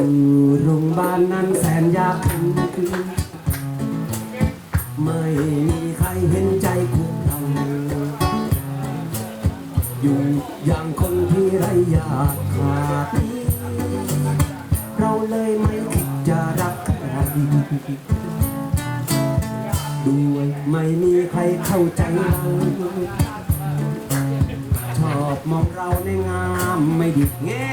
อยู่โรงพยาบาลนั้นแสนยากข็นไม่มีใครเห็นใจพวกเราอยู่อย่างคนที่ไรอยากขาดเราเลยไม่คิดจะรักใครด้วยไม่มีใครเข้าใจเราชอบมองเราในงามไม่ดิบแง่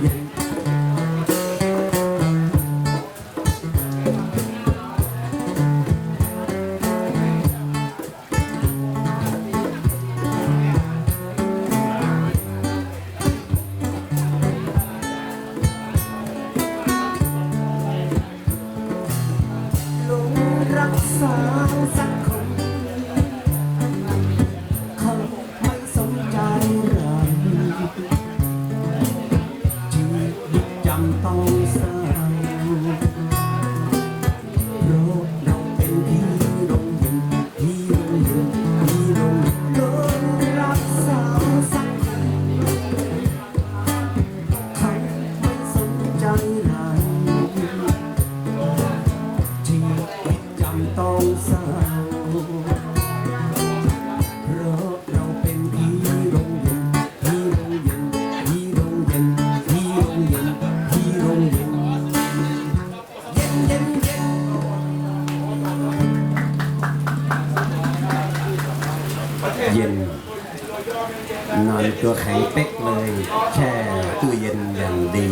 ที่ เย็น นอนตัวแข็งเป๊กเลย แช่ตู้เย็นอย่างดี